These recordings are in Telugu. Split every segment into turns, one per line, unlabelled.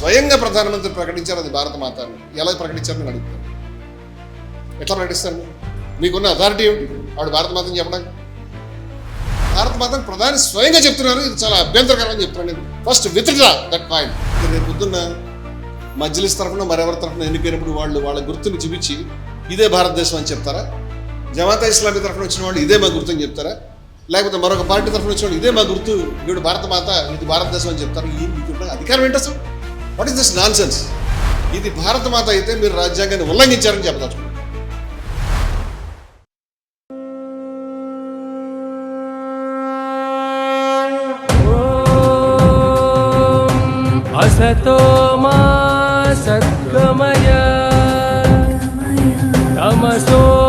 స్వయంగా ప్రధానమంత్రి ప్రకటించారు అది భారత మాత ఎలా ప్రకటించారు నేను అడుగుతాను ఎట్లా ప్రకటిస్తారు? మీరు? మీకున్న అథారిటీ ఏమిటి? ఆవిడ భారత మాతని చెప్పడానికి. భారత మాతను ప్రధాని స్వయంగా చెప్తున్నారు ఇది చాలా అభ్యంతరకరం అని చెప్తున్నాను నేను. ఫస్ట్ విత్డ్రా దట్ పాయింట్ రేపు పొద్దున్న మజ్లిస్ తరఫున మరెవరి తరఫున ఎన్నికైనప్పుడు వాళ్ళు వాళ్ళ గుర్తుని చూపించి ఇదే భారతదేశం అని చెప్తారా? జమాతా ఇస్లామీ తరఫున వచ్చిన వాళ్ళు ఇదే మా గుర్తు అని చెప్తారా? లేకపోతే మరొక పార్టీ తరఫున వచ్చిన వాళ్ళు ఇదే మా గుర్తు వీడు భారత మాత ఇది భారతదేశం అని చెప్తారు? ఈ అధికారం ఏంటి అసలు? what is this nonsense ఇది భారత మాత అయితే మీరు రాజ్యాంగాన్ని ఉల్లంఘించారని చెప్పదలుచుకున్నాను
असतो मा सद्गमय तमसो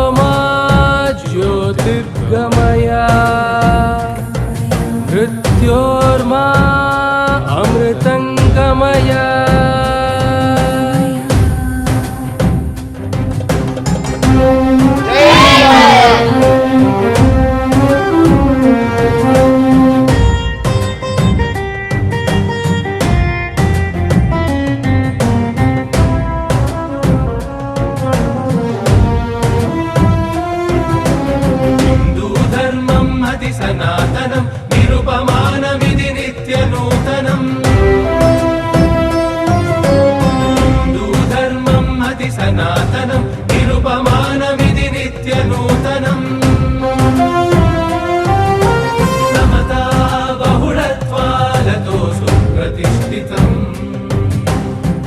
సుప్రతిష్ఠితం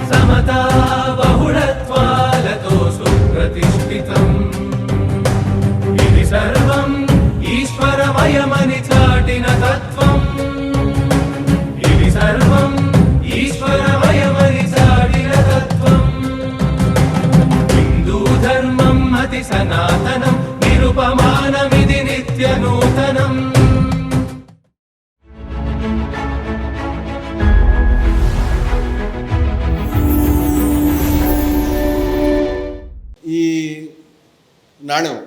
సమతా బహుళత్వాలతో
నాణ్యం.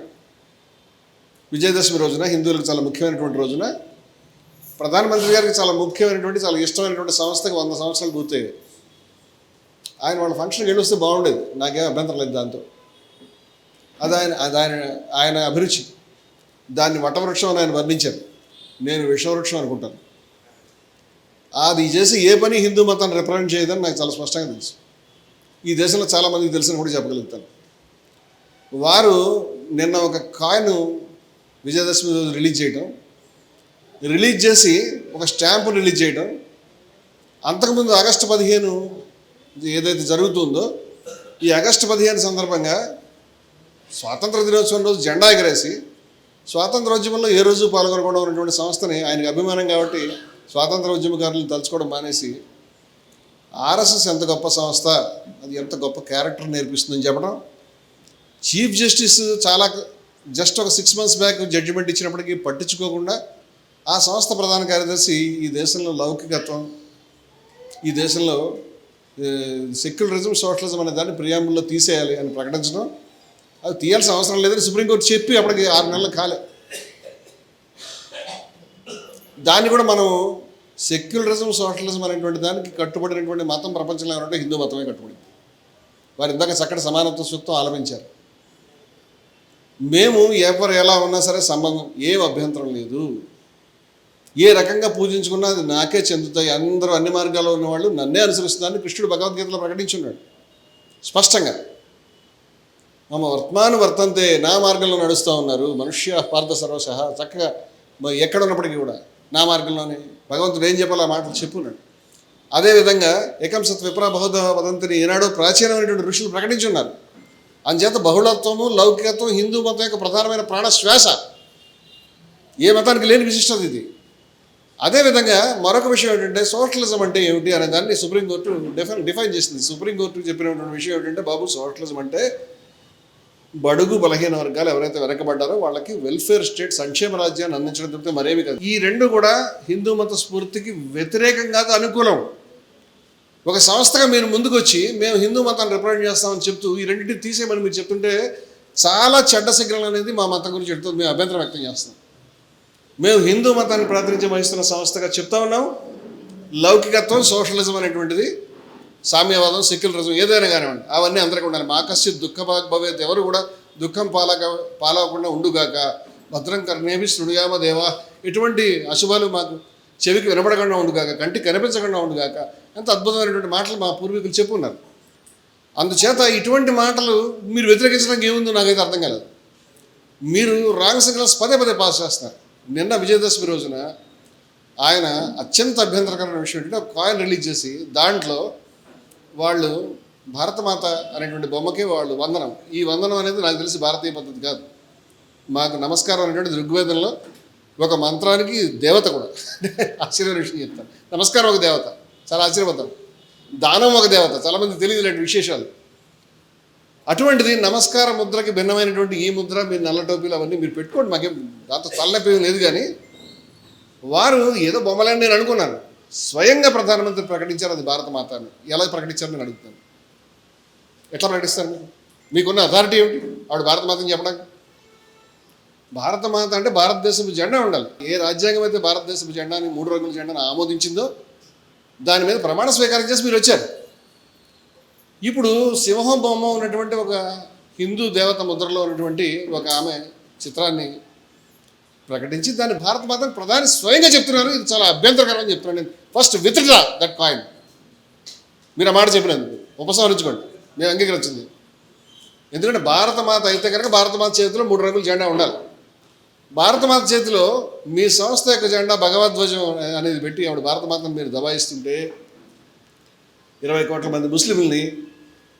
విజయదశమి రోజున హిందువులకు చాలా ముఖ్యమైనటువంటి రోజున ప్రధానమంత్రి గారికి చాలా ముఖ్యమైనటువంటి చాలా ఇష్టమైనటువంటి సంస్థకి వంద సంవత్సరాలు పూర్తయ్యాయి. ఆయన వాళ్ళ ఫంక్షన్కి వెళ్ళొస్తే బాగుండేది. నాకేం అభ్యంతరం లేదు దాంతో. అది ఆయన అది ఆయన ఆయన అభిరుచి. దాన్ని వటవృక్షం అని ఆయన వర్ణించారు. నేను విషవృక్షం అనుకుంటాను. అది చేసి ఏ పని హిందూ మతాన్ని రిప్రజెంట్ చేయదని నాకు చాలా స్పష్టంగా తెలుసు. ఈ దేశంలో చాలామందికి తెలిసిన కూడా చెప్పగలుగుతాను. వారు నిన్న ఒక కాయిన్ విజయదశమి రోజు రిలీజ్ చేయటం. రిలీజ్ చేసి ఒక స్టాంపు రిలీజ్ చేయటం. అంతకుముందు ఆగస్టు పదిహేను ఏదైతే జరుగుతుందో ఈ ఆగస్టు పదిహేను సందర్భంగా స్వాతంత్ర దినోత్సవం రోజు జెండా ఎగరేసి స్వాతంత్రోద్యమంలో ఏ రోజు పాల్గొనకుండా ఉన్నటువంటి సంస్థని ఆయనకు అభిమానం కాబట్టి స్వాతంత్ర ఉద్యమకారులను తలుచుకోవడం మానేసి ఆర్ఎస్ఎస్ ఎంత గొప్ప సంస్థ అది ఎంత గొప్ప క్యారెక్టర్ నేర్పిస్తుందని చెప్పడం చీఫ్ జస్టిస్ చాలా జస్ట్ ఒక సిక్స్ మంత్స్ బ్యాక్ జడ్జిమెంట్ ఇచ్చినప్పటికీ పట్టించుకోకుండా ఆ సంస్థ ప్రధాన కార్యదర్శి ఈ దేశంలో లౌకికత్వం ఈ దేశంలో సెక్యులరిజం సోషలిజం అనే దాన్ని ప్రియాంబుల్లో తీసేయాలి అని ప్రకటించడం. అది తీయాల్సిన అవసరం లేదని సుప్రీంకోర్టు చెప్పి అప్పటికి ఆరు నెలలు కాలే. దాన్ని కూడా మనం సెక్యులరిజం సోషలిజం అనేటువంటి దానికి కట్టుబడినటువంటి మతం ప్రపంచంలో ఉన్నట్టు హిందూ మతమే కట్టుబడింది. వారు ఇందాక చక్కటి సమానత్వ సూక్తం ఆలపించారు. మేము ఎవరు ఎలా ఉన్నా సరే సంబంధం ఏం అభ్యంతరం లేదు. ఏ రకంగా పూజించుకున్నా అది నాకే చెందుతాయి. అందరూ అన్ని మార్గాల్లో ఉన్నవాళ్ళు నన్నే అనుసరిస్తున్నారని కృష్ణుడు భగవద్గీతలో ప్రకటించున్నాడు. స్పష్టంగా మమ వర్తమాన వర్తంతే నా మార్గంలో నడుస్తూ ఉన్నారు. మనుష్య పార్థ సర్వశ. చక్కగా మరి ఎక్కడ ఉన్నప్పటికీ కూడా నా మార్గంలోనే భగవంతుడు ఏం చెప్పాలో ఆ మాటలు చెప్పున్నాడు. అదేవిధంగా ఏకంసత్ విప్ర బహుధ వదంతిని ఈనాడు ప్రాచీనమైనటువంటి ఋషులు ప్రకటించున్నారు. అందుచేత బహుళత్వము లౌకికత్వం హిందూ మతం యొక్క ప్రధానమైన ప్రాణశ్వాస. ఏ మతానికి లేని విశిష్టత ఇది. అదేవిధంగా మరొక విషయం ఏంటంటే సోషలిజం అంటే ఏమిటి అనే దాన్ని సుప్రీంకోర్టు డిఫైన్ డిఫైన్ చేసింది. సుప్రీంకోర్టు చెప్పినటువంటి విషయం ఏంటంటే బాబు సోషలిజం అంటే బడుగు బలహీన వర్గాలు ఎవరైతే వెనకబడ్డారో వాళ్ళకి వెల్ఫేర్ స్టేట్ సంక్షేమ రాజ్యాన్ని అందించడం తప్పితే మరేమి కాదు. ఈ రెండు కూడా హిందూ మత స్ఫూర్తికి వ్యతిరేకం కాదు అనుకూలం. ఒక సంస్థగా మీరు ముందుకు వచ్చి మేము హిందూ మతాన్ని రిప్రజెంట్ చేస్తామని చెప్తూ ఈ రెండింటిని తీసేయమని మీరు చెప్తుంటే చాలా చెడ్డ సిగ్నల్ అనేది మా మతం గురించి చెప్తుంది మేము అభ్యంతరం వ్యక్తం చేస్తాం మేము హిందూ మతాన్ని ప్రాతినిధ్యం వహిస్తున్న సంస్థగా చెప్తా ఉన్నాం. లౌకికత్వం సోషలిజం అనేటువంటిది సామ్యవాదం సెక్యులరిజం ఏదైనా కానివ్వండి అవన్నీ అందరికీ ఉండాలి. మా కశ్చిత్ దుఃఖ భవేత్ ఎవరు కూడా దుఃఖం పాలక పాలవకుండా ఉండుగాక భద్రం కర్ణేమి శృణుయామ దేవా. ఎటువంటి అశుభాలు మాకు చెవికి వినపడకుండా ఉండుగాక కంటికి కనిపించకుండా ఉండుగాక ఎంత అద్భుతమైనటువంటి మాటలు మా పూర్వీకులు చెప్పున్నారు. అందుచేత ఇటువంటి మాటలు మీరు వ్యతిరేకించడానికి ఏముందో నాకైతే అర్థం కాలేదు. మీరు రాంగ్ సిగ్నల్స్ పదే పదే పాస్ చేస్తున్నారు. నిన్న విజయదశమి రోజున ఆయన అత్యంత అభ్యంతరకరమైన విషయం ఏంటంటే ఒక కాయిన్ రిలీజ్ చేసి దాంట్లో వాళ్ళు భారతమాత అనేటువంటి బొమ్మకి వాళ్ళు వందనం. ఈ వందనం అనేది నాకు తెలిసి భారతీయ పద్ధతి కాదు. మాకు నమస్కారం అనేటువంటి ఋగ్వేదంలో ఒక మంత్రానికి దేవత కూడా. ఆశ్చర్యమైన విషయం చెప్తాను. నమస్కారం ఒక దేవత. చాలా ఆశ్చర్యపోతాం దానం ఒక దేవత. చాలామంది తెలియదు ఇలాంటి విశేషాలు. అటువంటిది నమస్కార ముద్రకి భిన్నమైనటువంటి ఈ ముద్ర మీరు నల్ల టోపీలు అవన్నీ మీరు పెట్టుకోండి. మాకేం దాంతో తలనొప్పి లేదు కానీ వారు ఏదో బొమ్మలని నేను అనుకున్నాను. స్వయంగా ప్రధానమంత్రి ప్రకటించారు అది భారత మాతాను. ఎలా ప్రకటించారు నేను అడుగుతాను. ఎట్లా ప్రకటిస్తారు మీకున్న అథారిటీ ఏమిటి? ఆవిడ భారత మాతని చెప్పడానికి? భారత మాత అంటే భారతదేశపు జెండా ఉండాలి. ఏ రాజ్యాంగం అయితే భారతదేశపు జెండాని మూడు రంగుల జెండాను ఆమోదించిందో దాని మీద ప్రమాణ స్వీకారం చేసి మీరు వచ్చారు. ఇప్పుడు సింహం బొమ్మ ఉన్నటువంటి ఒక హిందూ దేవత ముద్రలో ఉన్నటువంటి ఒక ఆమె చిత్రాన్ని ప్రకటించి దాన్ని భారత మాతను ప్రధాని స్వయంగా చెప్తున్నారు. ఇది చాలా అభ్యంతరకరం అని చెప్తున్నాను నేను. ఫస్ట్ విత్డ్రా దట్ కాయిన్ మీరు ఆ మాట చెప్పినందుకు ఉపసంహరించుకోండి. మేము అంగీకరించింది. ఎందుకంటే భారత మాత అయితే కనుక భారత మాత చేతిలో మూడు రంగుల జెండా ఉండాలి. భారత మాత చేతిలో మీ సంస్థ యొక్క జెండా భగవద్ధ్వజం అనేది పెట్టి ఆవిడ భారత మాతను మీరు దబాయిస్తుంటే ఇరవై కోట్ల మంది ముస్లింలని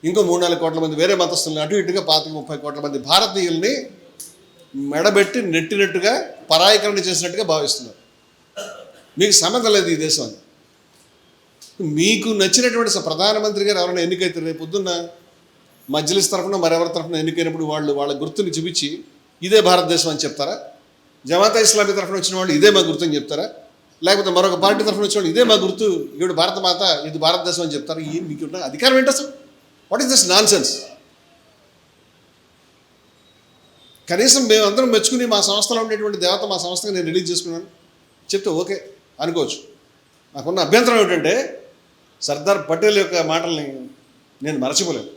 ఇంకో మూడు నాలుగు కోట్ల మంది వేరే మతస్థుల్ని అటు ఇటుగా పాతిక ముప్పై కోట్ల మంది భారతీయుల్ని మెడబెట్టి నెట్టినట్టుగా పరాయకరణ చేసినట్టుగా భావిస్తున్నారు. మీకు సంబంధం లేదు ఈ దేశం అని. మీకు నచ్చినటువంటి స- ప్రధానమంత్రి గారు ఎవరైనా ఎన్నికైతే రేపు పొద్దున్న మజ్లిస్ తరఫున మరెవరి తరఫున ఎన్నికైనప్పుడు వాళ్ళు వాళ్ళ గుర్తుని చూపించి ఇదే భారతదేశం అని చెప్తారా? జమాతా ఇస్లామీ తరఫున వచ్చిన వాళ్ళు ఇదే మా గుర్తు అని చెప్తారా? లేకపోతే మరొక పార్టీ తరఫున వచ్చిన వాళ్ళు ఇదే మా గుర్తు ఈవిడ భారత మాత ఇది భారతదేశం అని చెప్తారు? ఏం మీకు ఉన్న అధికారం ఏంటి అసలు? What is this nonsense కనీసం మేమందరం మెచ్చుకుని మా సంస్థలో ఉండేటువంటి దేవత మా సంస్థకి నేను రిలీజ్ చేసుకున్నాను. చెప్తే ఓకే అనుకోవచ్చు. నాకున్న అభ్యంతరం ఏమిటంటే సర్దార్ పటేల్ యొక్క మాటల్ని నేను మరచిపోలేను.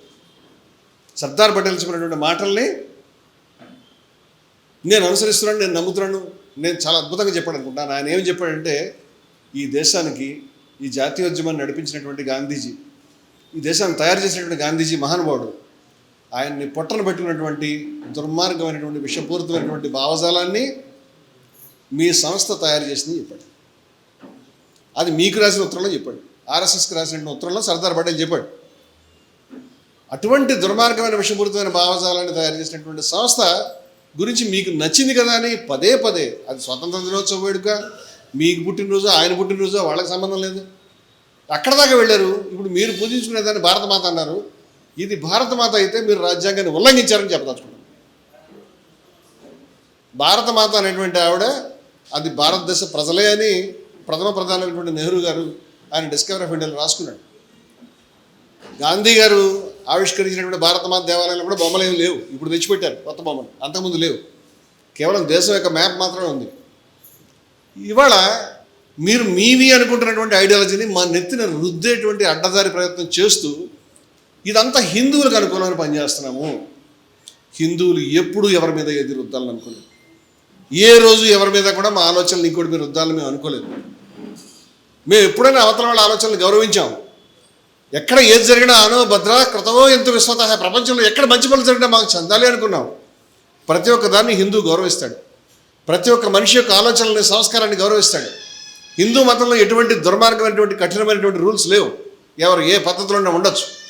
సర్దార్ పటేల్ చెప్పినటువంటి మాటల్ని నేను అనుసరిస్తున్నాను నేను నమ్ముతున్నాను నేను చాలా అద్భుతంగా చెప్పాడు అనుకుంటాను ఆయన ఏం చెప్పాడంటే ఈ దేశానికి ఈ జాతీయోద్యమాన్ని నడిపించినటువంటి గాంధీజీ ఈ దేశాన్ని తయారు చేసినటువంటి గాంధీజీ మహానుభావుడు ఆయన్ని పొట్టను పెట్టుకున్నటువంటి దుర్మార్గమైనటువంటి విషపూరితమైనటువంటి భావజాలాన్ని మీ సంస్థ తయారు చేసింది చెప్పాడు. అది మీకు రాసిన ఉత్తరంలో చెప్పాడు. ఆర్ఎస్ఎస్కి రాసిన ఉత్తరంలో సర్దార్ పటేల్ చెప్పాడు. అటువంటి దుర్మార్గమైన విషపూరితమైన భావజాలాన్ని తయారు చేసినటువంటి సంస్థ గురించి మీకు నచ్చింది కదా అని పదే పదే అది స్వతంత్ర దినోత్సవ వేడుక మీకు పుట్టినరోజు ఆయన పుట్టినరోజు వాళ్ళకి సంబంధం లేదు. అక్కడ దాకా వెళ్ళారు. ఇప్పుడు మీరు పూజించుకునేదాన్ని భారత మాత అన్నారు. ఇది భారత మాత అయితే మీరు రాజ్యాంగాన్ని ఉల్లంఘించారని చెప్పదలుచుకున్నాను భారత మాత అనేటువంటి ఆవిడ అది భారతదేశ ప్రజలే అని ప్రథమ ప్రధానమైనటువంటి నెహ్రూ గారు ఆయన డిస్కవరీ ఆఫ్ ఇండియాలో రాసుకున్నాడు. గాంధీ గారు ఆవిష్కరించినటువంటి భారత మాత దేవాలయంలో కూడా బొమ్మలు ఏమి లేవు. ఇప్పుడు తెచ్చిపెట్టారు కొత్త బొమ్మలు. అంతకుముందు లేవు. కేవలం దేశం యొక్క మ్యాప్ మాత్రమే ఉంది. ఇవాళ మీరు మీవి అనుకుంటున్నటువంటి ఐడియాలజీని మా నెత్తిన రుద్దేటువంటి అడ్డదారి ప్రయత్నం చేస్తూ ఇదంతా హిందువులకు అనుకూలమని పనిచేస్తున్నాము. హిందువులు ఎప్పుడు ఎవరి మీద ఏది రుద్దాలని అనుకోలేదు. ఏ రోజు ఎవరి మీద కూడా మా ఆలోచనలు ఇంకోటి మీరు రుద్దాలని మేము అనుకోలేదు. మేము ఎప్పుడైనా అవతల వాళ్ళ ఆలోచనలు గౌరవించాము. ఎక్కడ ఏది జరిగినా అనో భద్ర కృతమో ఎంత విశ్వత. ప్రపంచంలో ఎక్కడ మంచి పనులు జరిగినా మాకు చెందాలి అనుకున్నాం. ప్రతి ఒక్క దాన్ని హిందూ గౌరవిస్తాడు. ప్రతి ఒక్క మనిషి యొక్క ఆలోచనలని సంస్కారాన్ని గౌరవిస్తాడు. హిందూ మతంలో ఎటువంటి దుర్మార్గమైనటువంటి కఠినమైనటువంటి రూల్స్ లేవు. ఎవరు ఏ పద్ధతిలోనే ఉండొచ్చు.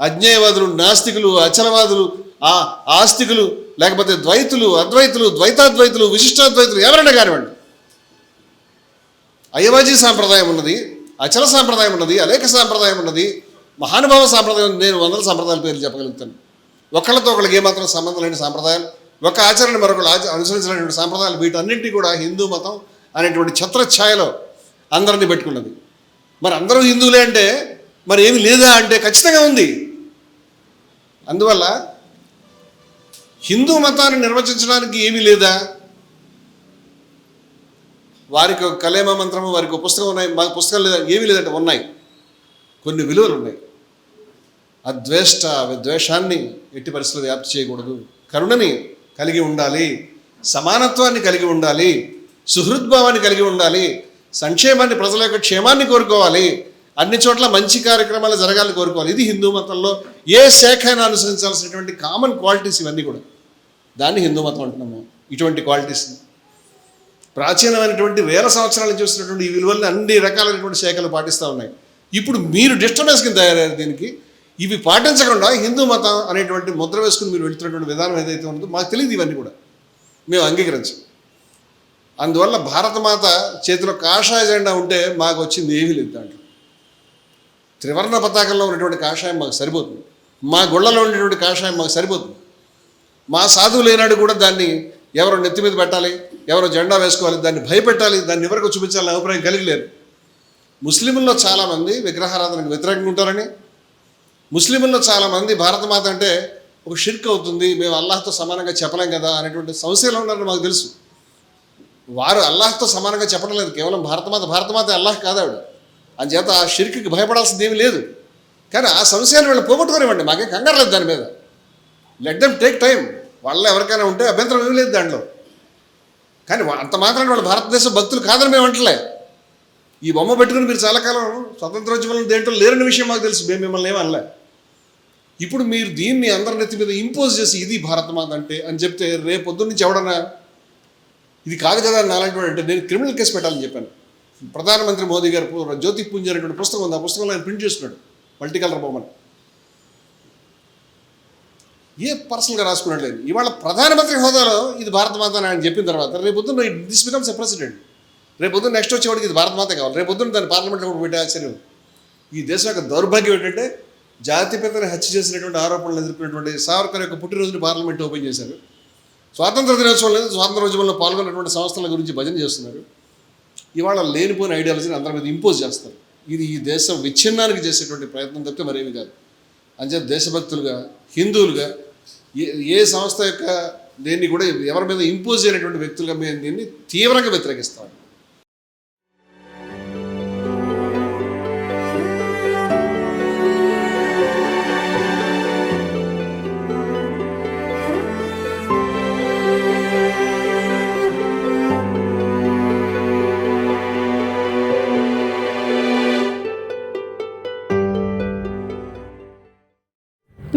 అజ్ఞేయవాదులు నాస్తికులు అచలవాదులు ఆ ఆస్తికులు లేకపోతే ద్వైతులు అద్వైతులు ద్వైతాద్వైతులు విశిష్టాద్వైతులు ఎవరైనా కానివ్వండి. అయ్యవాజీ సాంప్రదాయం ఉన్నది. అచల సాంప్రదాయం ఉన్నది అలేఖ సాంప్రదాయం ఉన్నది మహానుభావ సాంప్రదాయం నేను వందల సాంప్రదాయాల పేర్లు చెప్పగలుగుతాను. ఒకళ్ళతో ఒకళ్ళకి ఏమాత్రం సంబంధం లేని సాంప్రదాయాలు ఒక ఆచరణ మరొకళ్ళు ఆచ అనుసరించినటువంటి సాంప్రదాయాలు వీటన్నింటినీ కూడా హిందూ మతం అనేటువంటి ఛత్రఛాయలో అందరినీ పెట్టుకున్నది. మరి అందరూ హిందువులే అంటే మరి ఏమి లేదా అంటే ఖచ్చితంగా ఉంది. అందువల్ల హిందూ మతాన్ని నిర్వచించడానికి ఏమీ లేదా? వారికి ఒక కలేమ మంత్రము వారికి ఒక పుస్తకం ఉన్నాయి. మాకు పుస్తకాలు లేదా ఏమీ లేదంటే ఉన్నాయి. కొన్ని విలువలు ఉన్నాయి. ఆ ద్వేష్ట ద్వేషాన్ని ఎట్టి పరిస్థితులు వ్యాప్తి చేయకూడదు. కరుణని కలిగి ఉండాలి. సమానత్వాన్ని కలిగి ఉండాలి. సుహృద్భావాన్ని కలిగి ఉండాలి. సంక్షేమాన్ని ప్రజల యొక్క క్షేమాన్ని కోరుకోవాలి. అన్ని చోట్ల మంచి కార్యక్రమాలు జరగాలని కోరుకోవాలి. ఇది హిందూ మతంలో ఏ శాఖ అయినా అనుసరించాల్సినటువంటి కామన్ క్వాలిటీస్ ఇవన్నీ కూడా. దాన్ని హిందూ మతం అంటున్నాము. ఇటువంటి క్వాలిటీస్ని ప్రాచీనమైనటువంటి వేల సంవత్సరాల నుంచి వస్తున్నటువంటి ఈ విలువల్ని అన్ని రకాలైనటువంటి శాఖలు పాటిస్తూ ఉన్నాయి. ఇప్పుడు మీరు డిస్టర్బెన్స్ కింద తయారయ్యారు దీనికి. ఇవి పాటించకుండా హిందూ మతం అనేటువంటి ముద్ర వేసుకుని మీరు వెళ్తున్నటువంటి విధానం ఏదైతే ఉందో మాకు తెలియదు ఇవన్నీ కూడా. మేము అంగీకరించం. అందువల్ల భారతమాత చేతిలో కాషాయ జెండా ఉంటే మాకు వచ్చింది ఏమీ లేదు దాంట్లో. త్రివర్ణ పతాకంలో ఉన్నటువంటి కాషాయం మాకు సరిపోతుంది. మా గుళ్ళలో ఉండేటువంటి కాషాయం మాకు సరిపోతుంది. మా సాధువు లేనాడు కూడా దాన్ని ఎవరు నెత్తి మీద పెట్టాలి? ఎవరో జెండా వేసుకోవాలి దాన్ని భయపెట్టాలి దాన్ని ఎవరికి చూపించాలని అభిప్రాయం కలిగి లేరు ముస్లింల్లో చాలామంది విగ్రహారాధనకు వ్యతిరేకంగా ఉంటారని ముస్లింల్లో చాలామంది భారతమాత అంటే ఒక షిర్క్ అవుతుంది మేము అల్లాహ్తో సమానంగా చెప్పలేం కదా అనేటువంటి సంశయాలు ఉన్నారని మాకు తెలుసు. వారు అల్లాహ్తో సమానంగా చెప్పడం లేదు కేవలం భారతమాత భారతమాత అల్లాహ్ కాదాడు అని చేత ఆ షిర్క్కి భయపడాల్సింది ఏమీ లేదు. కానీ ఆ సంశయాలు వీళ్ళు పోగొట్టుకోనివ్వండి మాకేం కంగారు లేదు దాని మీద. లెట్ దెమ్ టేక్ టైం వాళ్ళ ఎవరికైనా ఉంటే అభ్యంతరం ఏమీ లేదు దాంట్లో. కానీ అంత మాత్రం వాళ్ళు భారతదేశ భక్తులు కాదని మేము అంటలే. ఈ బొమ్మ పెట్టుకుని మీరు చాలా కాలం స్వతంత్రోద్యమంలో దేంట్లో లేరని విషయం మాకు తెలుసు. మేము మిమ్మల్ని ఏమీ అనలే. ఇప్పుడు మీరు దీన్ని అందరి నెత్తి మీద ఇంపోజ్ చేసి ఇది భారతమాత అంటే అని చెప్తే రేపు పొద్దున్న నుంచి ఎవడన్నా ఇది కాదు కదా అని వాడు అంటే నేను క్రిమినల్ కేసు పెట్టాలని చెప్పాను. ప్రధానమంత్రి మోదీ గారు జ్యోతి పుంజ్ అనేటువంటి పుస్తకం ఉంది. ఆ పుస్తకంలో ఆయన ప్రింట్ చేస్తున్నాడు. మల్టీ కలర్ బొమ్మను. ఏ పర్సనల్గా రాసుకున్నాడు లేదు ఇవాళ ప్రధానమంత్రి హోదాలో ఇది భారతమాత అని ఆయన చెప్పిన తర్వాత రేపు పొద్దున్న దిస్ బికమ్స్ ఎ ప్రెసిడెంట్ రేపు పొద్దున్న నెక్స్ట్ వచ్చేవాడికి ఇది భారతమాత కావాలి. రేపు పొద్దున్న దాన్ని పార్లమెంట్లో కూడా పెట్టే ఈ దేశం యొక్క దౌర్భాగ్యం ఏంటంటే జాతిపితని హత్య చేసినటువంటి ఆరోపణలు ఎదుర్కొన్నటువంటి సావర్కర్ యొక్క పుట్టినరోజుని పార్లమెంట్ ఓపెన్ చేశారు. స్వాతంత్ర దినోత్సవం లేదు స్వాతంత్ర ఉద్యమంలో పాల్గొన్నటువంటి సంస్థల గురించి భజన చేస్తున్నారు. ఇవాళ లేనిపోయిన ఐడియాలజీని అందరి మీద ఇంపోజ్ చేస్తారు. ఇది ఈ దేశం విచ్ఛిన్నానికి చేసేటువంటి ప్రయత్నం తప్పితే మరేమి కాదు. అంచేత దేశభక్తులుగా హిందువులుగా ఏ ఏ సంస్థ యొక్క దేన్ని కూడా ఎవరి మీద ఇంపోజ్ చేయనటువంటి వ్యక్తులుగా మేము దీన్ని తీవ్రంగా వ్యతిరేకిస్తాం.